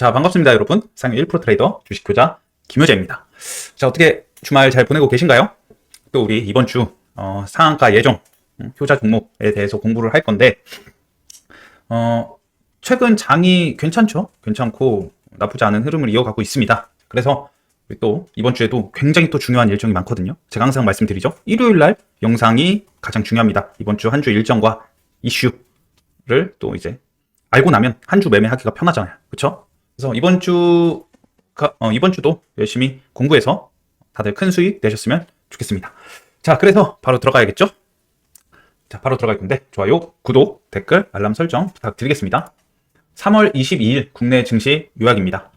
자, 반갑습니다, 여러분. 상위 1% 트레이더 주식 교자 김효재입니다. 자, 어떻게 주말 잘 보내고 계신가요? 또 우리 이번 주 어, 상한가 예정 음, 효자 종목에 대해서 공부를 할 건데 어, 최근 장이 괜찮죠? 괜찮고 나쁘지 않은 흐름을 이어가고 있습니다. 그래서 또 이번 주에도 굉장히 또 중요한 일정이 많거든요. 제가 항상 말씀드리죠. 일요일 날 영상이 가장 중요합니다. 이번 주 한 주 일정과 이슈를 또 이제 알고 나면 한 주 매매하기가 편하잖아요. 그렇죠? 그래서 이번 주 어, 이번 주도 열심히 공부해서 다들 큰 수익 내셨으면 좋겠습니다. 자, 그래서 바로 들어가야겠죠? 자, 바로 들어갈 건데 좋아요, 구독, 댓글, 알람 설정 부탁드리겠습니다. 3월 22일 국내 증시 요약입니다.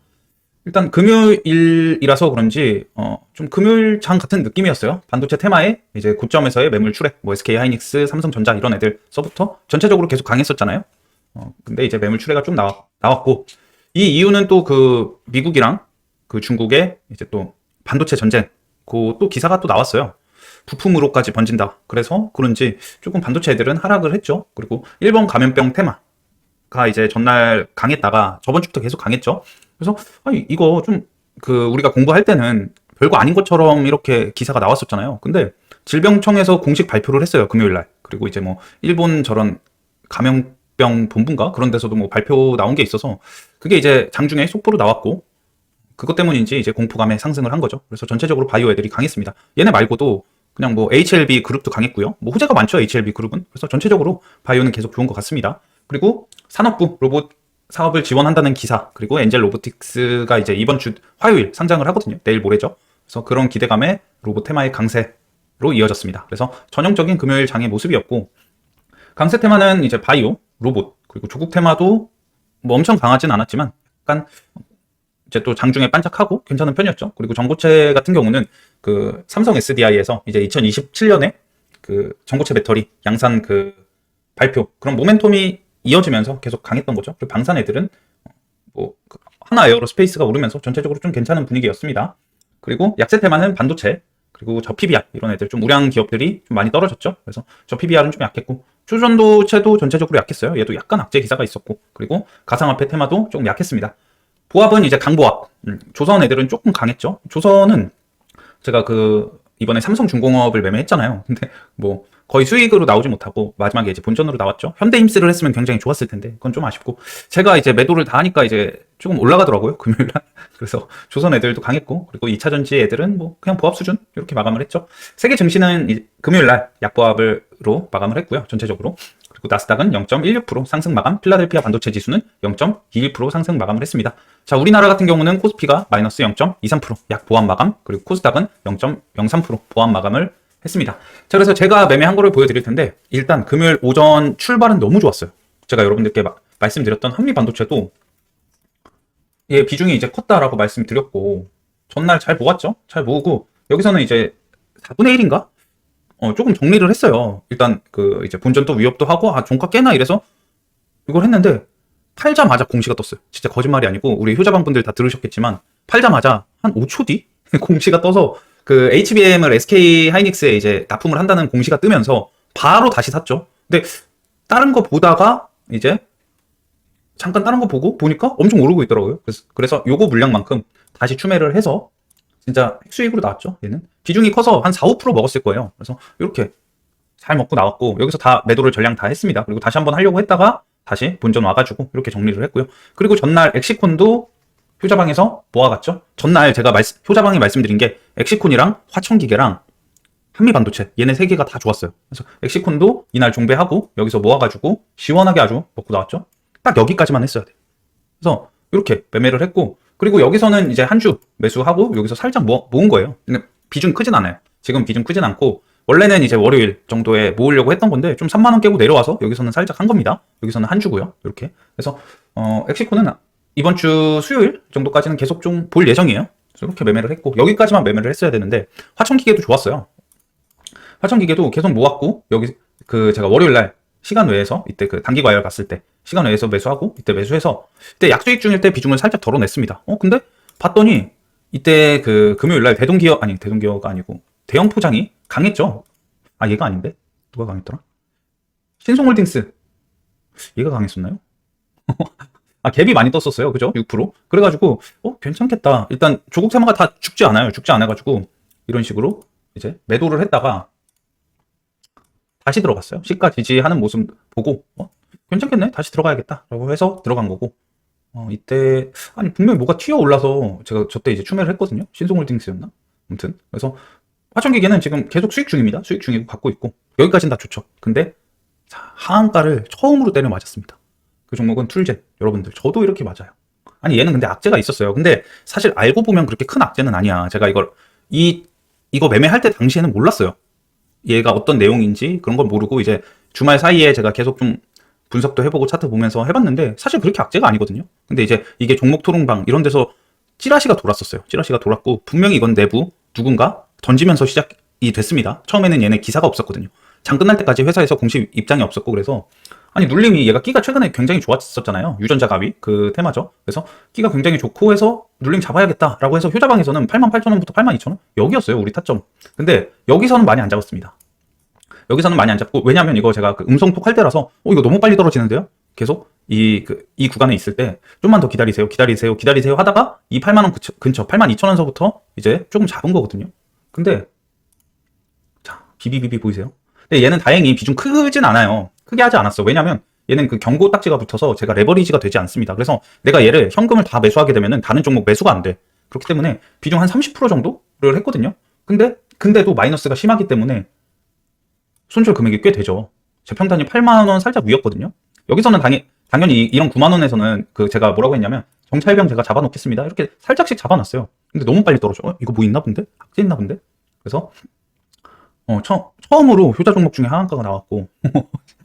일단 금요일이라서 그런지 어, 좀 금요일 장 같은 느낌이었어요. 반도체 테마에 이제 고점에서의 매물 출액, 뭐 SK 하이닉스, 삼성전자 이런 애들서부터 전체적으로 계속 강했었잖아요. 어, 근데 이제 매물 출회가 좀 나왔, 나왔고 이 이유는 또 그 미국이랑 그 중국의 이제 또 반도체 전쟁 그 또 기사가 또 나왔어요. 부품으로까지 번진다. 그래서 그런지 조금 반도체 애들은 하락을 했죠. 그리고 일본 감염병 테마가 이제 전날 강했다가 저번 주부터 계속 강했죠. 그래서 아니 이거 좀 그 우리가 공부할 때는 별거 아닌 것처럼 이렇게 기사가 나왔었잖아요. 근데 질병청에서 공식 발표를 했어요. 금요일 날. 그리고 이제 뭐 일본 저런 감염 병 본부인가 그런 데서도 뭐 발표 나온 게 있어서 그게 이제 장중에 속보로 나왔고 그것 때문인지 이제 공포감에 상승을 한 거죠. 그래서 전체적으로 바이오 애들이 강했습니다. 얘네 말고도 그냥 뭐 HLB 그룹도 강했고요. 뭐 호재가 많죠, HLB 그룹은. 그래서 전체적으로 바이오는 계속 좋은 것 같습니다. 그리고 산업부 로봇 사업을 지원한다는 기사, 그리고 엔젤 로보틱스가 이제 이번 주 화요일 상장을 하거든요. 내일 모레죠. 그래서 그런 기대감에 로봇 테마의 강세로 이어졌습니다. 그래서 전형적인 금요일 장의 모습이었고, 강세 테마는 이제 바이오, 로봇, 그리고 조국 테마도 뭐 엄청 강하진 않았지만, 약간 이제 또 장중에 반짝하고 괜찮은 편이었죠. 그리고 전고체 같은 경우는 그 삼성 SDI에서 이제 2027년에 그 전고체 배터리 양산 그 발표 그런 모멘텀이 이어지면서 계속 강했던 거죠. 그리고 방산 애들은 뭐그 하나 에어로 스페이스가 오르면서 전체적으로 좀 괜찮은 분위기였습니다. 그리고 약세 테마는 반도체 그리고 저 PBR 이런 애들 좀 우량 기업들이 좀 많이 떨어졌죠. 그래서 저 PBR은 좀 약했고 추전도체도 전체적으로 약했어요. 얘도 약간 악재 기사가 있었고 그리고 가상화폐 테마도 조금 약했습니다. 보합은 이제 강보합. 음, 조선 애들은 조금 강했죠. 조선은 제가 그 이번에 삼성중공업을 매매했잖아요. 근데 뭐 거의 수익으로 나오지 못하고 마지막에 이제 본전으로 나왔죠. 현대 힘스를 했으면 굉장히 좋았을 텐데 그건 좀 아쉽고 제가 이제 매도를 다 하니까 이제 조금 올라가더라고요 금요일 날. 그래서 조선 애들도 강했고 그리고 2차 전지 애들은 뭐 그냥 보합 수준 이렇게 마감을 했죠. 세계 증시는 금요일 날 약보합으로 마감을 했고요. 전체적으로 그리고 나스닥은 0.16% 상승 마감, 필라델피아 반도체 지수는 0.21% 상승 마감을 했습니다. 자, 우리나라 같은 경우는 코스피가 마이너스 0.23%약 보합 마감, 그리고 코스닥은 0.03% 보합 마감을 했습니다. 자, 그래서 제가 매매한 거를 보여드릴 텐데 일단 금요일 오전 출발은 너무 좋았어요. 제가 여러분들께 마, 말씀드렸던 한미 반도체도 예, 비중이 이제 컸다라고 말씀드렸고 전날 잘 모았죠? 잘 모으고 여기서는 이제 4분의 1인가? 어, 조금 정리를 했어요. 일단 그 이제 본전 또 위협도 하고 아 종가 깨나 이래서 이걸 했는데 팔자마자 공시가 떴어요. 진짜 거짓말이 아니고 우리 효자방 분들 다 들으셨겠지만 팔자마자 한 5초 뒤 공시가 떠서 그 HBM을 SK 하이닉스에 이제 납품을 한다는 공시가 뜨면서 바로 다시 샀죠. 근데 다른 거 보다가 이제 잠깐 다른 거 보고 보니까 엄청 오르고 있더라고요. 그래서, 그래서 요거 물량만큼 다시 추매를 해서 진짜 수익으로 나왔죠. 얘는 비중이 커서 한 4, 5% 먹었을 거예요. 그래서 이렇게 잘 먹고 나왔고 여기서 다 매도를 전량 다 했습니다. 그리고 다시 한번 하려고 했다가 다시 본전 와가지고 이렇게 정리를 했고요. 그리고 전날 엑시콘도 효자방에서 모아갔죠. 전날 제가 말씀, 효자방에 말씀드린 게 엑시콘이랑 화천기계랑 한미반도체 얘네 세 개가 다 좋았어요. 그래서 엑시콘도 이날 종배하고 여기서 모아가지고 시원하게 아주 먹고 나왔죠. 딱 여기까지만 했어야 돼. 그래서 이렇게 매매를 했고 그리고 여기서는 이제 한 주 매수하고 여기서 살짝 모, 모은 거예요. 근데 비중이 크진 않아요. 지금 비중 크진 않고 원래는 이제 월요일 정도에 모으려고 했던 건데 좀 3만 원 깨고 내려와서 여기서는 살짝 한 겁니다. 여기서는 한 주고요. 이렇게. 그래서 어 엑시코는 이번 주 수요일 정도까지는 계속 좀 볼 예정이에요. 이렇게 매매를 했고 여기까지만 매매를 했어야 되는데 화천 기계도 좋았어요. 화천 기계도 계속 모았고 여기 그 제가 월요일 날 시간 외에서 이때 그 단기 과열 갔을 때 시간 외에서 매수하고 이때 매수해서 이때 약수익 중일 때 비중을 살짝 덜어냈습니다. 어 근데 봤더니 이때 그 금요일 날 대동기업 아니 대동기업가 아니고 대형 포장이 강했죠. 아 얘가 아닌데 누가 강했더라? 신송홀딩스 얘가 강했었나요? 아, 갭이 많이 떴었어요. 그죠? 6%. 그래가지고, 어, 괜찮겠다. 일단 조국 테마가 다 죽지 않아요. 죽지 않아가지고, 이런 식으로 이제 매도를 했다가, 다시 들어갔어요. 시가 지지하는 모습 보고, 어, 괜찮겠네. 다시 들어가야겠다. 라고 해서 들어간 거고, 어, 이때, 아니, 분명히 뭐가 튀어 올라서 제가 저때 이제 추매를 했거든요. 신송홀딩스였나? 아무튼. 그래서 화천기계는 지금 계속 수익 중입니다. 수익 중이고 갖고 있고, 여기까지는 다 좋죠. 근데, 자, 하한가를 처음으로 때려 맞았습니다. 그 종목은 툴젠. 여러분들, 저도 이렇게 맞아요. 아니, 얘는 근데 악재가 있었어요. 근데 사실 알고 보면 그렇게 큰 악재는 아니야. 제가 이걸, 이, 이거 매매할 때 당시에는 몰랐어요. 얘가 어떤 내용인지 그런 걸 모르고 이제 주말 사이에 제가 계속 좀 분석도 해보고 차트 보면서 해봤는데 사실 그렇게 악재가 아니거든요. 근데 이제 이게 종목 토론방 이런 데서 찌라시가 돌았었어요. 찌라시가 돌았고 분명히 이건 내부 누군가 던지면서 시작이 됐습니다. 처음에는 얘네 기사가 없었거든요. 장 끝날 때까지 회사에서 공식 입장이 없었고 그래서 아니 눌림이 얘가 끼가 최근에 굉장히 좋았었잖아요. 유전자 가위 그 테마죠. 그래서 끼가 굉장히 좋고 해서 눌림 잡아야겠다라고 해서 효자방에서는 88,000원부터 82,000원 여기였어요. 우리 타점. 근데 여기서는 많이 안 잡았습니다. 여기서는 많이 안 잡고 왜냐하면 이거 제가 그 음성톡 할 때라서 어 이거 너무 빨리 떨어지는데요. 계속 이, 그, 이 구간에 있을 때 좀만 더 기다리세요, 기다리세요, 기다리세요 하다가 이 8만 원 근처, 근처 8만 2천 원서부터 이제 조금 잡은 거거든요. 근데 자 비비비비 보이세요? 근데 얘는 다행히 비중 크진 않아요. 크게 하지 않았어. 왜냐면 얘는 그 경고 딱지가 붙어서 제가 레버리지가 되지 않습니다. 그래서 내가 얘를 현금을 다 매수하게 되면은 다른 종목 매수가 안 돼. 그렇기 때문에 비중 한 30% 정도를 했거든요. 근데 근데도 마이너스가 심하기 때문에 손절 금액이 꽤 되죠. 제 평단이 8만 원 살짝 위였거든요. 여기서는 당연, 당연히 이런 9만 원에서는 그 제가 뭐라고 했냐면 정찰병 제가 잡아놓겠습니다. 이렇게 살짝씩 잡아놨어요. 근데 너무 빨리 떨어져. 어, 이거 뭐 있나 본데? 악재 있나 본데? 그래서 어, 처, 처음으로 효자 종목 중에 하한가가 나왔고 어,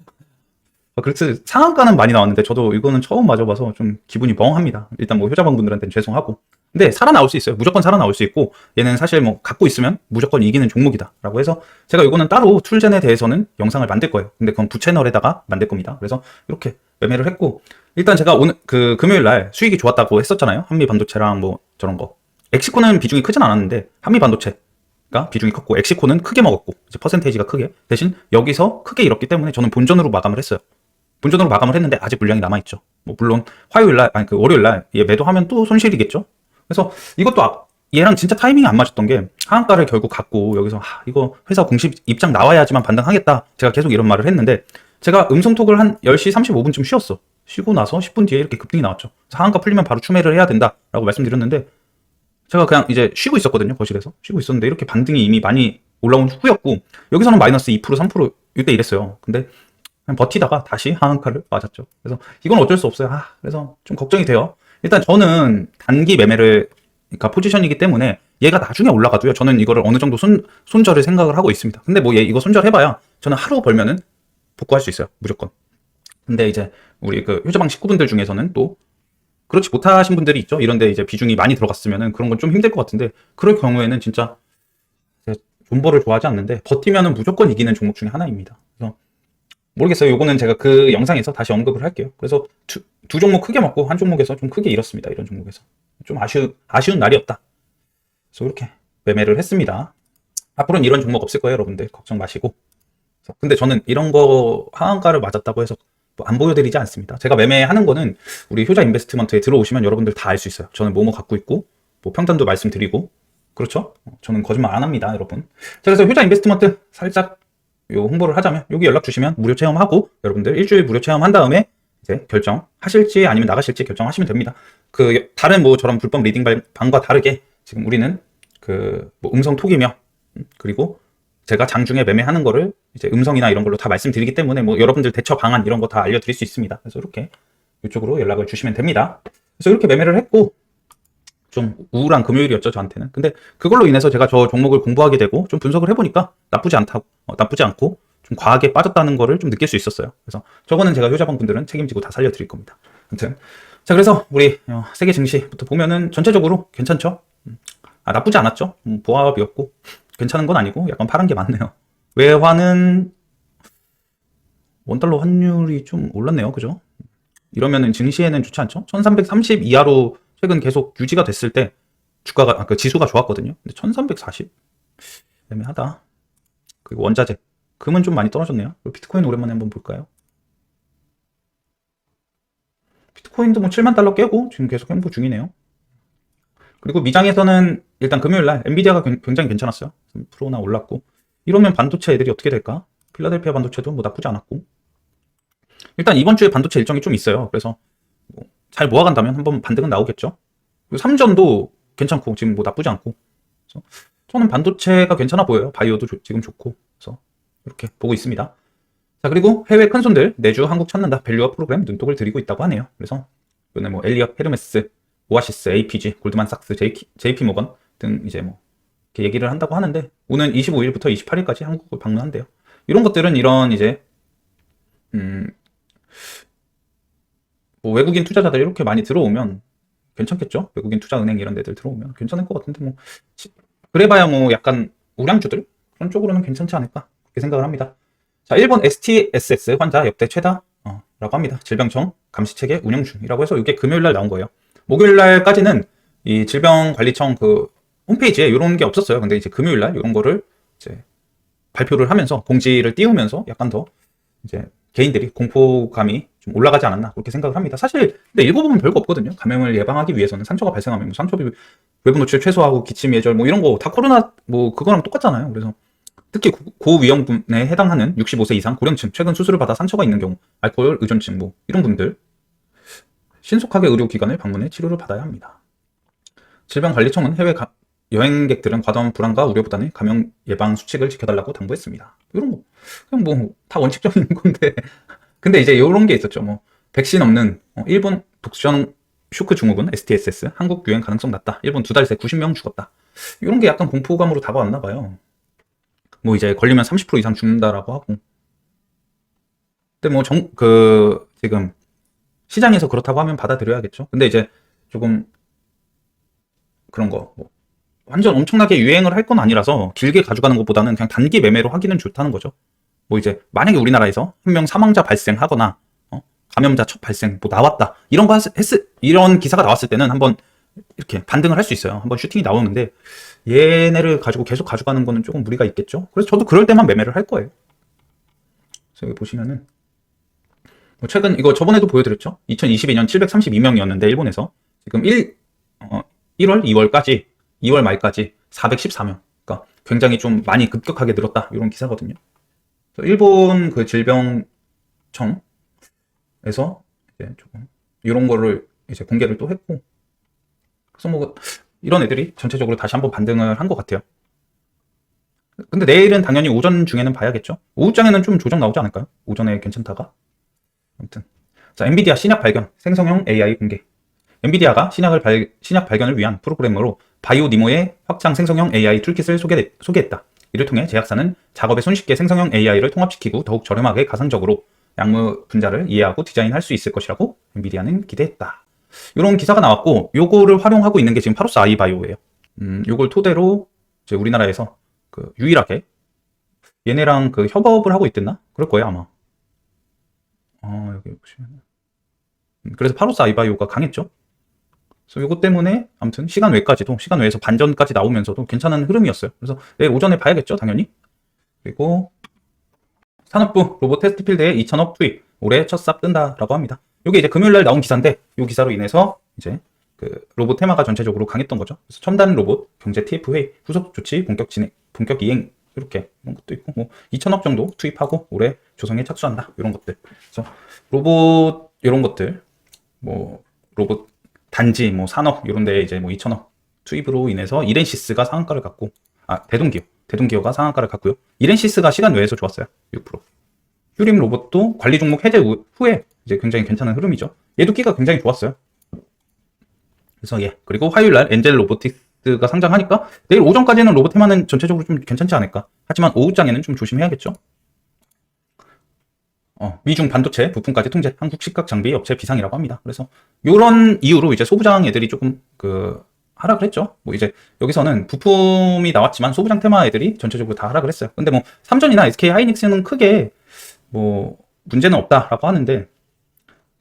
그래서 상한가는 많이 나왔는데 저도 이거는 처음 맞아봐서 좀 기분이 멍합니다. 일단 뭐 효자방 분들한테는 죄송하고 근데 살아나올 수 있어요. 무조건 살아나올 수 있고 얘는 사실 뭐 갖고 있으면 무조건 이기는 종목이다라고 해서 제가 이거는 따로 툴젠에 대해서는 영상을 만들 거예요. 근데 그건 부채널에다가 만들 겁니다. 그래서 이렇게 매매를 했고 일단 제가 오늘 그 금요일 날 수익이 좋았다고 했었잖아요. 한미 반도체랑 뭐 저런 거. 엑시코는 비중이 크진 않았는데 한미 반도체 가 비중이 컸고 엑시코는 크게 먹었고 이제 퍼센테이지가 크게 대신 여기서 크게 잃었기 때문에 저는 본전으로 마감을 했어요. 본전으로 마감을 했는데 아직 물량이 남아 있죠. 뭐 물론 화요일 날 아니 그 월요일 날얘 매도하면 또 손실이겠죠. 그래서 이것도 아- 얘랑 진짜 타이밍이 안 맞았던 게 하한가를 결국 갖고 여기서 하, 이거 회사 공식 입장 나와야지만 반등하겠다. 제가 계속 이런 말을 했는데 제가 음성톡을 한 10시 35분쯤 쉬었어. 쉬고 나서 10분 뒤에 이렇게 급등이 나왔죠. 하한가 풀리면 바로 추매를 해야 된다라고 말씀드렸는데 제가 그냥 이제 쉬고 있었거든요. 거실에서. 쉬고 있었는데 이렇게 반등이 이미 많이 올라온 후였고 여기서는 마이너스 2% 3% 이때 이랬어요. 근데 버티다가 다시 하한가를 맞았죠. 그래서 이건 어쩔 수 없어요. 아, 그래서 좀 걱정이 돼요. 일단 저는 단기 매매를 그러니까 포지션이기 때문에 얘가 나중에 올라가도요. 저는 이거를 어느 정도 손 손절을 생각을 하고 있습니다. 근데 뭐 얘 이거 손절해봐야 저는 하루 벌면은 복구할 수 있어요. 무조건. 근데 이제 우리 그 효자방 식구분들 중에서는 또 그렇지 못하신 분들이 있죠. 이런데 이제 비중이 많이 들어갔으면은 그런 건 좀 힘들 것 같은데 그럴 경우에는 진짜 존버를 좋아하지 않는데 버티면은 무조건 이기는 종목 중에 하나입니다. 모르겠어요. 요거는 제가 그 영상에서 다시 언급을 할게요. 그래서 두, 두 종목 크게 먹고 한 종목에서 좀 크게 잃었습니다. 이런 종목에서. 좀 아쉬운, 아쉬운 날이었다. 그래서 이렇게 매매를 했습니다. 앞으로는 이런 종목 없을 거예요, 여러분들. 걱정 마시고. 근데 저는 이런 거 하한가를 맞았다고 해서 뭐안 보여드리지 않습니다. 제가 매매하는 거는 우리 효자 인베스트먼트에 들어오시면 여러분들 다 알 수 있어요. 저는 뭐뭐 갖고 있고, 뭐 평단도 말씀드리고, 그렇죠? 저는 거짓말 안 합니다, 여러분. 자, 그래서 효자 인베스트먼트 살짝 요 홍보를 하자면 여기 연락 주시면 무료 체험하고 여러분들 일주일 무료 체험한 다음에 이제 결정하실지 아니면 나가실지 결정하시면 됩니다. 그 다른 뭐 저런 불법 리딩 방- 방과 다르게 지금 우리는 그 뭐 음성 톡이며 음, 그리고 제가 장중에 매매하는 거를 이제 음성이나 이런 걸로 다 말씀드리기 때문에 뭐 여러분들 대처 방안 이런 거 다 알려드릴 수 있습니다. 그래서 이렇게 이쪽으로 연락을 주시면 됩니다. 그래서 이렇게 매매를 했고 좀 우울한 금요일이었죠 저한테는. 근데 그걸로 인해서 제가 저 종목을 공부하게 되고 좀 분석을 해보니까 나쁘지 않다고 어, 나쁘지 않고 좀 과하게 빠졌다는 거를 좀 느낄 수 있었어요. 그래서 저거는 제가 효자방 분들은 책임지고 다 살려드릴 겁니다. 아무튼 자 그래서 우리 어, 세계 증시부터 보면은 전체적으로 괜찮죠? 음, 아 나쁘지 않았죠? 음, 보합이었고 괜찮은 건 아니고 약간 파란 게 많네요. 외화는 원달러 환율이 좀 올랐네요, 그죠? 이러면은 증시에는 좋지 않죠? 1330 이하로 최근 계속 유지가 됐을 때 주가가 아, 그 지수가 좋았거든요. 근데 1340 애매하다. 그리고 원자재 금은 좀 많이 떨어졌네요. 비트코인 오랜만에 한번 볼까요? 비트코인도 뭐 7만 달러 깨고 지금 계속 행보 중이네요. 그리고 미장에서는 일단 금요일 날 엔비디아가 굉- 굉장히 괜찮았어요. 3%나 올랐고. 이러면 반도체 애들이 어떻게 될까? 필라델피아 반도체도 뭐 나쁘지 않았고. 일단 이번 주에 반도체 일정이 좀 있어요. 그래서 뭐 잘 모아간다면 한번 반등은 나오겠죠. 그리고 삼전도 괜찮고 지금 뭐 나쁘지 않고. 저는 반도체가 괜찮아 보여요. 바이오도 조- 지금 좋고. 그래서 이렇게 보고 있습니다. 자 그리고 해외 큰 손들 내주 한국 찾는다 밸류업 프로그램 눈독을 들이고 있다고 하네요. 그래서 이번에 뭐 엘리엇, 헤르메스, 오아시스, APG, 골드만삭스, JP 모건 등 이제 뭐 이렇게 얘기를 한다고 하는데 오는 25일부터 28일까지 한국을 방문한대요. 이런 것들은 이런 이제 음, 뭐 외국인 투자자들 이렇게 많이 들어오면 괜찮겠죠? 외국인 투자은행 이런 데들 들어오면 괜찮을 것 같은데 뭐 시- 그래봐야 뭐 약간 우량주들 그런 쪽으로는 괜찮지 않을까 그렇게 생각을 합니다. 자, 일본 STSS 환자 역대 최다 어, 라고 합니다. 질병청 감시체계 운영 중이라고 해서 이게 금요일 날 나온 거예요. 목요일 날까지는 이 질병관리청 그 홈페이지에 이런 게 없었어요. 근데 이제 금요일 날 이런 거를 이제 발표를 하면서 공지를 띄우면서 약간 더 이제 개인들이 공포감이 좀 올라가지 않았나 그렇게 생각을 합니다. 사실 근데 읽어보면 별거 없거든요. 감염을 예방하기 위해서는 상처가 발생하면 뭐 상처비 외부 노출 최소화하고 기침 예절 뭐 이런 거 다 코로나 뭐 그거랑 똑같잖아요. 그래서 특히 고- 고위험군에 해당하는 65세 이상 고령층, 최근 수술을 받아 상처가 있는 경우, 알코올 의존증 뭐 이런 분들 신속하게 의료기관을 방문해 치료를 받아야 합니다. 질병관리청은 해외 가- 여행객들은 과도한 불안과 우려보다는 감염 예방 수칙을 지켜달라고 당부했습니다. 이런 거 그냥 뭐 다 원칙적인 건데 근데 이제 이런 게 있었죠. 뭐 백신 없는 어, 일본 독성 쇼크 증후군 STSS 한국 유행 가능성 낮다. 일본 두 달 새 90명 죽었다. 이런 게 약간 공포감으로 다가왔나 봐요. 뭐 이제 걸리면 30% 이상 죽는다라고 하고. 근데 뭐 정, 그, 지금 시장에서 그렇다고 하면 받아들여야겠죠. 근데 이제 조금 그런 거, 뭐 완전 엄청나게 유행을 할 건 아니라서 길게 가져가는 것보다는 그냥 단기 매매로 하기는 좋다는 거죠. 뭐 이제 만약에 우리나라에서 한 명 사망자 발생하거나 어? 감염자 첫 발생 뭐 나왔다 이런 거 했, 했, 이런 기사가 나왔을 때는 한번 이렇게 반등을 할 수 있어요. 한번 슈팅이 나오는데 얘네를 가지고 계속 가져가는 거는 조금 무리가 있겠죠. 그래서 저도 그럴 때만 매매를 할 거예요. 그래서 여기 보시면은 뭐 최근 이거 저번에도 보여드렸죠. 2022년 732명이었는데 일본에서 지금 1 어, 1월 2월까지 2월 말까지 414명. 그러니까 굉장히 좀 많이 급격하게 늘었다 이런 기사거든요. 일본 그 질병청에서 이제 조금 이런 거를 이제 공개를 또 했고 그래서 뭐 이런 애들이 전체적으로 다시 한번 반등을 한 것 같아요. 근데 내일은 당연히 오전 중에는 봐야겠죠. 오후장에는 좀 조정 나오지 않을까요? 오전에 괜찮다가. 아무튼. 자, 엔비디아 신약 발견, 생성형 AI 공개. 엔비디아가 신약을 발, 신약 발견을 위한 프로그램으로 바이오니모의 확장 생성형 AI 툴킷을 소개, 소개했다. 이를 통해 제약사는 작업에 손쉽게 생성형 AI를 통합시키고 더욱 저렴하게 가상적으로 약물 분자를 이해하고 디자인할 수 있을 것이라고 엔비디아는 기대했다. 이런 기사가 나왔고 요거를 활용하고 있는 게 지금 파로스 아이바이오예요. 음, 요걸 토대로 이제 우리나라에서 그 유일하게 얘네랑 그 협업을 하고 있댔나? 그럴 거예요 아마. 어 여기 보시면 그래서 파로스 아이바이오가 강했죠. 그래서 요거 때문에 아무튼 시간 외까지도 시간 외에서 반전까지 나오면서도 괜찮은 흐름이었어요. 그래서 내일 오전에 봐야겠죠 당연히. 그리고 산업부 로봇 테스트 필드에 2천억 투입 올해 첫삽 뜬다라고 합니다. 이게 이제 금요일 날 나온 기사인데 이 기사로 인해서 이제 그 로봇 테마가 전체적으로 강했던 거죠. 그래서 첨단 로봇 경제 TF 회의 후속 조치 본격 진행 본격 이행 이렇게 이런 것도 있고 뭐 2천억 정도 투입하고 올해 조성에 착수한다 이런 것들. 그래서 로봇 이런 것들 뭐 로봇 단지 뭐 산업 이런 데 이제 뭐 2천억 투입으로 인해서 이렌시스가 상한가를 갖고 아 대동기업 대동기업가 상한가를 갖고요. 이렌시스가 시간 외에서 좋았어요. 6%. 휴림 로봇도 관리 종목 해제 후- 후에 이제 굉장히 괜찮은 흐름이죠. 얘도 끼가 굉장히 좋았어요. 그래서 예. 그리고 화요일 날 엔젤 로보틱스가 상장하니까 내일 오전까지는 로봇 테마는 전체적으로 좀 괜찮지 않을까. 하지만 오후장에는 좀 조심해야겠죠. 어, 미중 반도체 부품까지 통제 한국 식각 장비 업체 비상이라고 합니다. 그래서 요런 이유로 이제 소부장 애들이 조금 그 하락을 했죠. 뭐 이제 여기서는 부품이 나왔지만 소부장 테마 애들이 전체적으로 다 하락을 했어요. 근데 뭐 삼전이나 SK 하이닉스는 크게 뭐 문제는 없다라고 하는데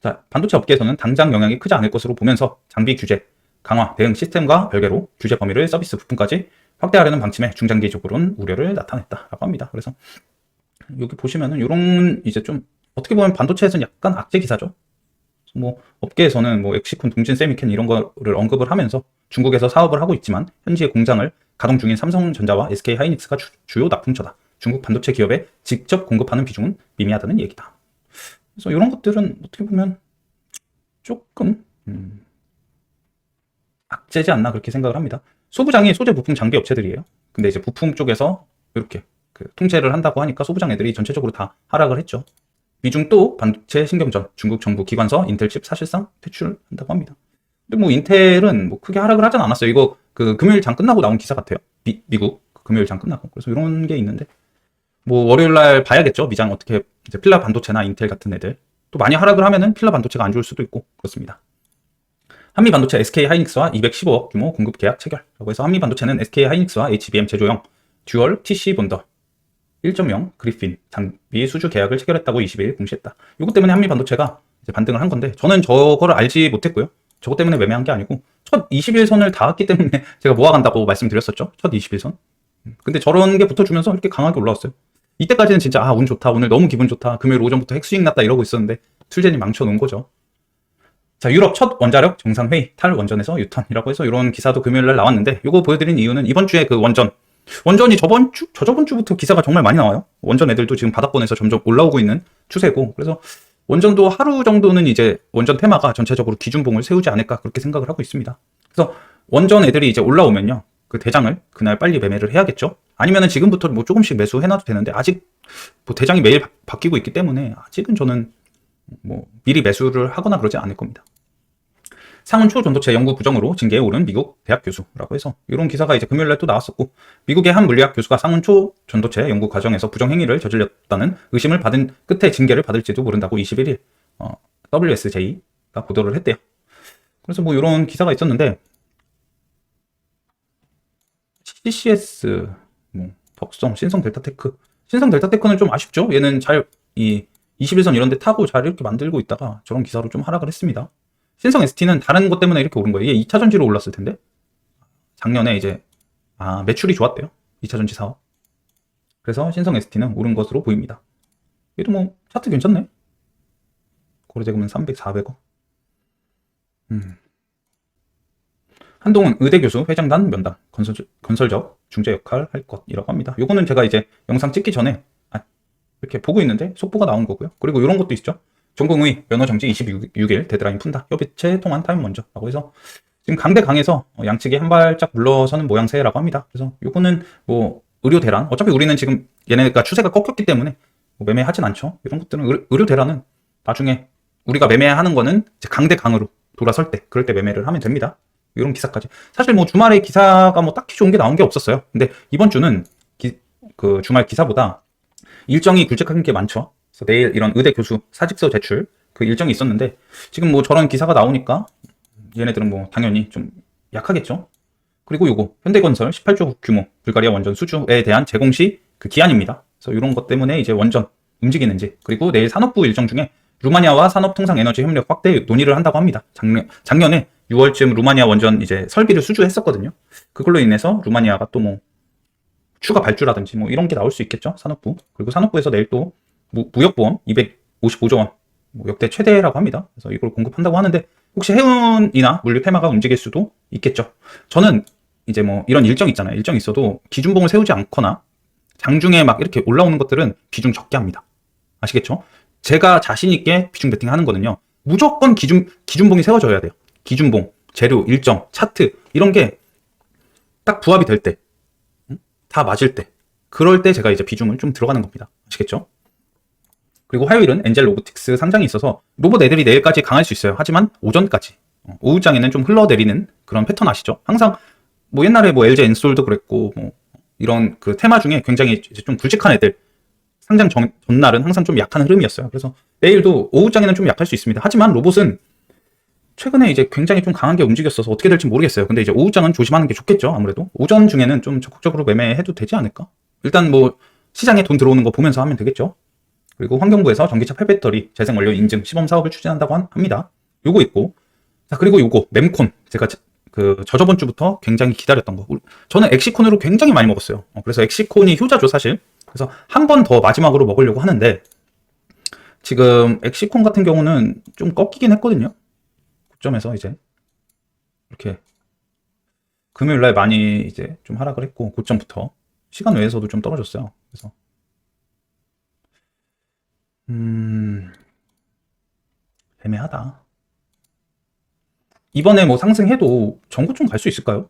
자, 반도체 업계에서는 당장 영향이 크지 않을 것으로 보면서 장비 규제, 강화, 대응 시스템과 별개로 규제 범위를 서비스 부품까지 확대하려는 방침에 중장기적으로는 우려를 나타냈다라고 합니다. 그래서 여기 보시면은 이런 이제 좀 어떻게 보면 반도체에서는 약간 악재 기사죠. 뭐 업계에서는 뭐 엑시콘, 동진, 세미켄 이런 거를 언급을 하면서 중국에서 사업을 하고 있지만 현지의 공장을 가동 중인 삼성전자와 SK 하이닉스가 주, 주요 납품처다. 중국 반도체 기업에 직접 공급하는 비중은 미미하다는 얘기다. 그래서 이런 것들은 어떻게 보면 조금 음, 악재지 않나 그렇게 생각을 합니다. 소부장이 소재 부품 장비 업체들이에요. 근데 이제 부품 쪽에서 이렇게 그 통제를 한다고 하니까 소부장 애들이 전체적으로 다 하락을 했죠. 미중 또 반도체 신경전 중국 정부 기관서 인텔 칩 사실상 퇴출한다고 합니다. 근데 뭐 인텔은 뭐 크게 하락을 하진 않았어요. 이거 그 금요일 장 끝나고 나온 기사 같아요. 미, 미국 금요일 장 끝나고 그래서 이런 게 있는데 뭐 월요일 날 봐야겠죠. 미장 어떻게 이제 필라 반도체나 인텔 같은 애들 또 많이 하락을 하면은 필라 반도체가 안 좋을 수도 있고 그렇습니다. 한미 반도체 SK 하이닉스와 215억 규모 공급 계약 체결라고 해서 한미 반도체는 SK 하이닉스와 HBM 제조용 듀얼 TC 본더 1.0 그리핀 장비 수주 계약을 체결했다고 22일 공시했다. 이것 때문에 한미 반도체가 이제 반등을 한 건데 저는 저거를 알지 못했고요. 저것 때문에 매매한 게 아니고 첫 21선을 닿았기 때문에 제가 모아간다고 말씀드렸었죠. 첫 21선. 근데 저런 게 붙어주면서 이렇게 강하게 올라왔어요. 이때까지는 진짜 아 운 좋다 오늘 너무 기분 좋다 금요일 오전부터 핵수익 났다 이러고 있었는데 출젠이 망쳐놓은 거죠. 자 유럽 첫 원자력 정상회의 탈 원전에서 유턴이라고 해서 이런 기사도 금요일 날 나왔는데 이거 보여드린 이유는 이번 주에 그 원전 원전이 저번 주 저저번 주부터 기사가 정말 많이 나와요. 원전 애들도 지금 바닥권에서 점점 올라오고 있는 추세고 그래서 원전도 하루 정도는 이제 원전 테마가 전체적으로 기준봉을 세우지 않을까 그렇게 생각을 하고 있습니다. 그래서 원전 애들이 이제 올라오면요. 그 대장을 그날 빨리 매매를 해야겠죠. 아니면은 지금부터 뭐 조금씩 매수해놔도 되는데 아직 뭐 대장이 매일 바, 바뀌고 있기 때문에 아직은 저는 뭐 미리 매수를 하거나 그러지 않을 겁니다. 상온 초전도체 연구 부정으로 징계에 오른 미국 대학 교수라고 해서 이런 기사가 이제 금요일날 또 나왔었고 미국의 한 물리학 교수가 상온 초전도체 연구 과정에서 부정 행위를 저질렀다는 의심을 받은 끝에 징계를 받을지도 모른다고 21일 어, WSJ가 보도를 했대요. 그래서 뭐 이런 기사가 있었는데 CCS, 뭐 덕성, 신성 델타테크, 신성 델타테크는 좀 아쉽죠. 얘는 잘 이 21선 이런 데 타고 잘 이렇게 만들고 있다가 저런 기사로 좀 하락을 했습니다. 신성 ST는 다른 것 때문에 이렇게 오른 거예요. 이게 2차 전지로 올랐을 텐데. 작년에 이제, 아, 매출이 좋았대요. 2차 전지 사업. 그래서 신성 ST는 오른 것으로 보입니다. 얘도 뭐, 차트 괜찮네. 거래대금은 300, 400억. 음. 한동훈 의대 교수 회장단 면담 건설, 건설적 중재 역할 할 것이라고 합니다. 요거는 제가 이제 영상 찍기 전에 아, 이렇게 보고 있는데 속보가 나온 거고요. 그리고 이런 것도 있죠. 전공의 면허 정지 26일 데드라인 푼다. 협의체 통한 타임 먼저 라고 해서 지금 강대 강에서 양측이 한 발짝 물러서는 모양새라고 합니다. 그래서 요거는 뭐 의료 대란 어차피 우리는 지금 얘네가 추세가 꺾였기 때문에 뭐 매매하진 않죠. 이런 것들은 의료 대란은 나중에 우리가 매매하는 거는 강대 강으로 돌아설 때 그럴 때 매매를 하면 됩니다. 이런 기사까지. 사실 뭐 주말에 기사가 뭐 딱히 좋은 게 나온 게 없었어요. 근데 이번 주는 기, 그 주말 기사보다 일정이 굵직한 게 많죠. 내일 이런 의대 교수 사직서 제출 그 일정이 있었는데 지금 뭐 저런 기사가 나오니까 얘네들은 뭐 당연히 좀 약하겠죠. 그리고 요거 현대건설 18조 규모 불가리아 원전 수주에 대한 제공 시 그 기한입니다. 그래서 이런 것 때문에 이제 원전 움직이는지 그리고 내일 산업부 일정 중에 루마니아와 산업통상에너지 협력 확대 논의를 한다고 합니다. 작년, 작년에 6월쯤 루마니아 원전 이제 설비를 수주했었거든요. 그걸로 인해서 루마니아가 또 뭐 추가 발주라든지 뭐 이런 게 나올 수 있겠죠. 산업부. 그리고 산업부에서 내일 또 무, 무역보험 255조 원뭐 역대 최대라고 합니다. 그래서 이걸 공급한다고 하는데 혹시 해운이나 물류 테마가 움직일 수도 있겠죠. 저는 이제 뭐 이런 일정 있잖아요. 일정 있어도 기준봉을 세우지 않거나 장중에 막 이렇게 올라오는 것들은 비중 적게 합니다. 아시겠죠? 제가 자신 있게 비중 베팅 하는 거는요. 무조건 기준 기준봉이 세워져야 돼요. 기준봉, 재료, 일정, 차트 이런 게 딱 부합이 될 때, 다 맞을 때, 그럴 때 제가 이제 비중을 좀 들어가는 겁니다. 아시겠죠? 그리고 화요일은 엔젤 로보틱스 상장이 있어서 로봇 애들이 내일까지 강할 수 있어요. 하지만 오전까지 어, 오후장에는 좀 흘러내리는 그런 패턴 아시죠? 항상 뭐 옛날에 뭐 LG 엔솔도 그랬고 뭐 이런 그 테마 중에 굉장히 좀 굵직한 애들 상장 전, 전날은 항상 좀 약한 흐름이었어요. 그래서 내일도 오후장에는 좀 약할 수 있습니다. 하지만 로봇은 최근에 이제 굉장히 좀 강하게 움직였어서 어떻게 될지 모르겠어요. 근데 이제 오후장은 조심하는 게 좋겠죠. 아무래도 오전 중에는 좀 적극적으로 매매해도 되지 않을까? 일단 뭐 시장에 돈 들어오는 거 보면서 하면 되겠죠. 그리고 환경부에서 전기차 폐배터리 재생 원료 인증 시범 사업을 추진한다고 합니다. 요거 있고 자 그리고 요거 mem콘 제가 그 저저번 주부터 굉장히 기다렸던 거. 저는 엑시콘으로 굉장히 많이 먹었어요. 어, 그래서 엑시콘이 효자죠 사실. 그래서 한 번 더 마지막으로 먹으려고 하는데 지금 엑시콘 같은 경우는 좀 꺾이긴 했거든요. 고점에서 이제 이렇게 금요일 날 많이 이제 좀 하락을 했고 고점부터 시간 외에서도 좀 떨어졌어요. 그래서 음 애매하다. 이번에 뭐 상승해도 전고점 갈 수 있을까요?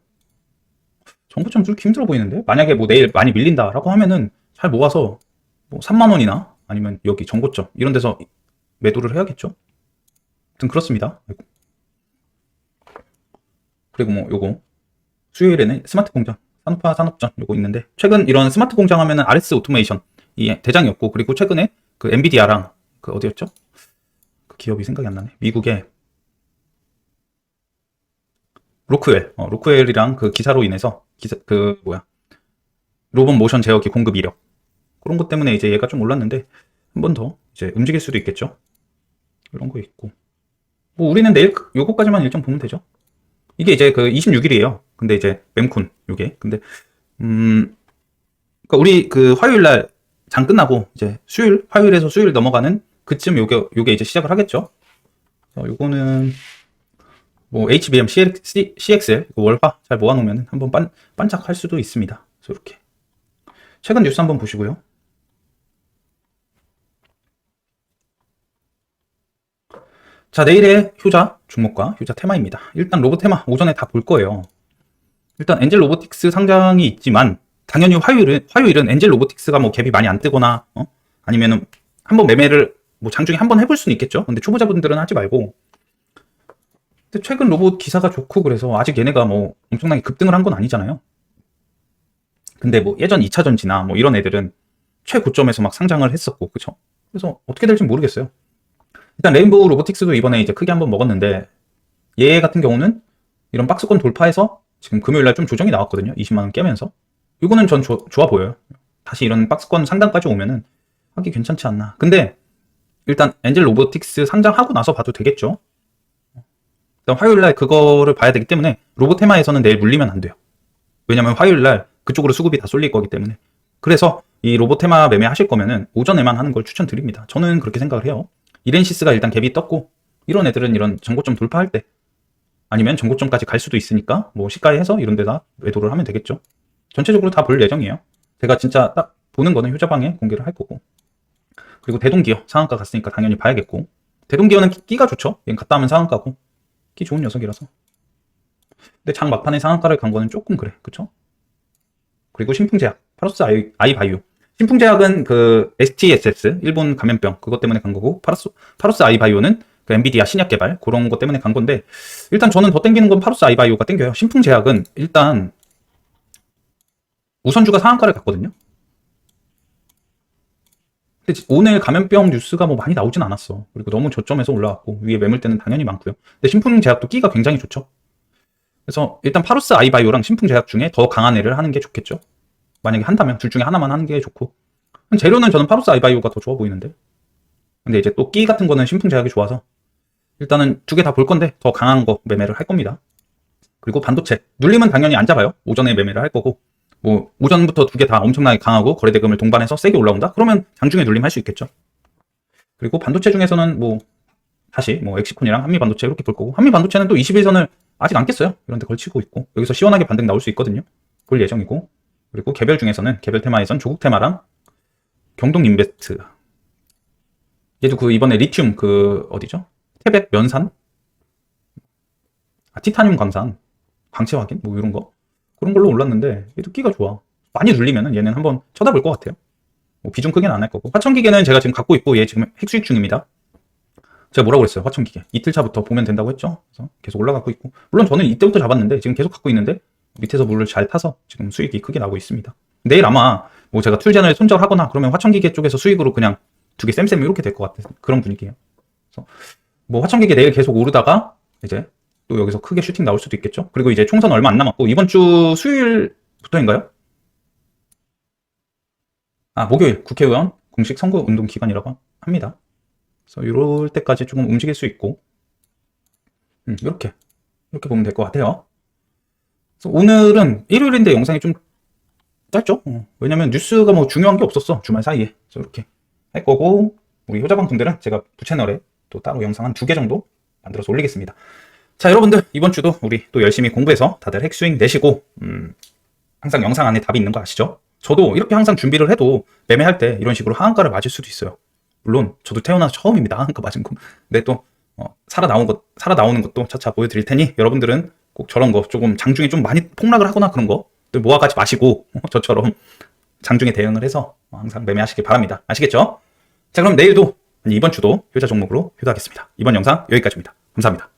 전고점 뚫기 힘들어 보이는데 만약에 뭐 내일 많이 밀린다라고 하면은 잘 모아서 뭐 3만 원이나 아니면 여기 전고점 이런 데서 매도를 해야겠죠. 아무튼 그렇습니다. 그리고 뭐 요거 수요일에는 스마트 공장 산업화 산업전 요거 있는데 최근 이런 스마트 공장 하면은 RS 오토메이션 이 대장이었고 그리고 최근에 그 엔비디아랑 그 어디였죠? 그 기업이 생각이 안 나네. 미국의 로크웰, 어, 로크웰이랑 그 기사로 인해서 기사 그 뭐야 로봇 모션 제어기 공급 이력 그런 것 때문에 이제 얘가 좀 올랐는데 한 번 더 이제 움직일 수도 있겠죠. 이런 거 있고 뭐 우리는 내일 그- 요거까지만 일정 보면 되죠. 이게 이제 그 26일이에요. 근데 이제 mem콘 요게 근데 음 그러니까 우리 그 화요일 날 장 끝나고 이제 수요일 화요일에서 수요일 넘어가는 그쯤 요게 요게 이제 시작을 하겠죠. 어, 요거는 뭐 HBM, CX, CXL 그 월화 잘 모아놓으면 한번 반, 반짝할 수도 있습니다. 이렇게 최근 뉴스 한번 보시고요. 자 내일의 효자 종목과 효자 테마입니다. 일단 로봇 테마 오전에 다 볼 거예요. 일단 엔젤 로보틱스 상장이 있지만 당연히 화요일은 화요일은 엔젤 로보틱스가 뭐 갭이 많이 안 뜨거나 어? 아니면은 한번 매매를 뭐 장중에 한번 해볼 수는 있겠죠. 근데 초보자분들은 하지 말고 근데 최근 로봇 기사가 좋고 그래서 아직 얘네가 뭐 엄청나게 급등을 한 건 아니잖아요. 근데 뭐 예전 2차 전지나 뭐 이런 애들은 최고점에서 막 상장을 했었고, 그쵸? 그래서 어떻게 될지 모르겠어요. 일단 레인보우 로보틱스도 이번에 이제 크게 한번 먹었는데 얘 같은 경우는 이런 박스권 돌파해서 지금 금요일 날 좀 조정이 나왔거든요. 20만 원 깨면서. 이거는 전 조- 좋아 보여요. 다시 이런 박스권 상단까지 오면은 하기 괜찮지 않나. 근데 일단 엔젤 로보틱스 상장하고 나서 봐도 되겠죠. 일단 화요일 날 그거를 봐야 되기 때문에 로봇 테마에서는 내일 물리면 안 돼요. 왜냐면 화요일 날 그쪽으로 수급이 다 쏠릴 거기 때문에. 그래서 이 로봇 테마 매매 하실 거면은 오전에만 하는 걸 추천드립니다. 저는 그렇게 생각을 해요. 이렌시스가 일단 갭이 떴고 이런 애들은 이런 전고점 돌파할 때 아니면 전고점까지 갈 수도 있으니까 뭐 시가에 해서 이런 데다 매도를 하면 되겠죠. 전체적으로 다 볼 예정이에요. 제가 진짜 딱 보는 거는 효자방에 공개를 할 거고. 그리고 대동기어 상한가 갔으니까 당연히 봐야겠고. 대동기어는 끼- 끼가 좋죠. 얘는 갔다 하면 상한가고. 끼 좋은 녀석이라서. 근데 장 막판에 상한가를 간 거는 조금 그래. 그쵸? 그리고 신풍제약, 파로스 아이, 아이바이오. 신풍제약은 그 STSS, 일본 감염병, 그것 때문에 간 거고, 파로스, 파로스 아이바이오는 그 엔비디아 신약 개발, 그런 것 때문에 간 건데, 일단 저는 더 땡기는 건 파로스 아이바이오가 땡겨요. 신풍제약은 일단 우선주가 상한가를 갔거든요. 근데 오늘 감염병 뉴스가 뭐 많이 나오진 않았어. 그리고 너무 저점에서 올라왔고 위에 매물대는 당연히 많고요. 근데 신풍제약도 끼가 굉장히 좋죠. 그래서 일단 파루스 아이바이오랑 신풍제약 중에 더 강한 애를 하는 게 좋겠죠. 만약에 한다면 둘 중에 하나만 하는 게 좋고. 재료는 저는 파루스 아이바이오가 더 좋아 보이는데. 근데 이제 또 끼 같은 거는 신풍제약이 좋아서 일단은 두 개 다 볼 건데 더 강한 거 매매를 할 겁니다. 그리고 반도체 눌림은 당연히 안 잡아요. 오전에 매매를 할 거고 뭐 오전부터 두 개 다 엄청나게 강하고 거래 대금을 동반해서 세게 올라온다? 그러면 장중에 눌림 할 수 있겠죠. 그리고 반도체 중에서는 뭐 다시 뭐 엑시콘이랑 한미 반도체 이렇게 볼 거고 한미 반도체는 또 21선을 아직 안 깼어요. 이런 데 걸치고 있고 여기서 시원하게 반등 나올 수 있거든요. 볼 예정이고 그리고 개별 중에서는 개별 테마에선 조국 테마랑 경동 인베스트 얘도 그 이번에 리튬 그 어디죠? 태백 면산 아 티타늄 광산 광채 확인 뭐 이런 거 그런 걸로 올랐는데 얘도 끼가 좋아. 많이 눌리면은 얘는 한번 쳐다볼 것 같아요. 뭐 비중 크게는 안 할 거고. 화천기계는 제가 지금 갖고 있고 얘 지금 핵수익 중입니다. 제가 뭐라고 그랬어요? 화천기계. 이틀 차부터 보면 된다고 했죠? 그래서 계속 올라가고 있고. 물론 저는 이때부터 잡았는데 지금 계속 갖고 있는데 밑에서 물을 잘 타서 지금 수익이 크게 나고 있습니다. 내일 아마 뭐 제가 툴젠을 손절하거나 그러면 화천기계 쪽에서 수익으로 그냥 두 개 쌤쌤 이렇게 될 것 같은 그런 분위기예요. 그래서 뭐 화천기계 내일 계속 오르다가 이제 또 여기서 크게 슈팅 나올 수도 있겠죠. 그리고 이제 총선 얼마 안 남았고 이번 주 수요일부터인가요? 아 목요일 국회의원 공식 선거 운동 기간이라고 합니다. 그래서 이럴 때까지 조금 움직일 수 있고 음, 이렇게 이렇게 보면 될 것 같아요. 오늘은 일요일인데 영상이 좀 짧죠? 어, 왜냐면 뉴스가 뭐 중요한 게 없었어 주말 사이에. 그래서 이렇게 할 거고 우리 효자방분들은 제가 부채널에 또 따로 영상 한 두 개 정도 만들어서 올리겠습니다. 자, 여러분들 이번 주도 우리 또 열심히 공부해서 다들 핵스윙 내시고 음, 항상 영상 안에 답이 있는 거 아시죠? 저도 이렇게 항상 준비를 해도 매매할 때 이런 식으로 하한가를 맞을 수도 있어요. 물론 저도 태어나서 처음입니다. 하한가 맞은 거. 근데 또 어, 살아 나온 것 살아 나오는 것도 차차 보여드릴 테니 여러분들은 꼭 저런 거 조금 장중에 좀 많이 폭락을 하거나 그런 거들 모아가지 마시고 저처럼 장중에 대응을 해서 항상 매매하시길 바랍니다. 아시겠죠? 자 그럼 내일도 이번 주도 효자 종목으로 효도하겠습니다. 이번 영상 여기까지입니다. 감사합니다.